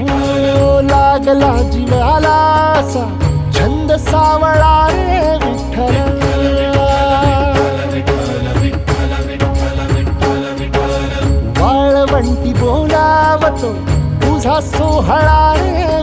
ओ, लागला जीवाला छंद सावळा रे विठ्ठल वाळवंटी बोलावतो तुझा सोहळा रे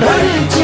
Hey.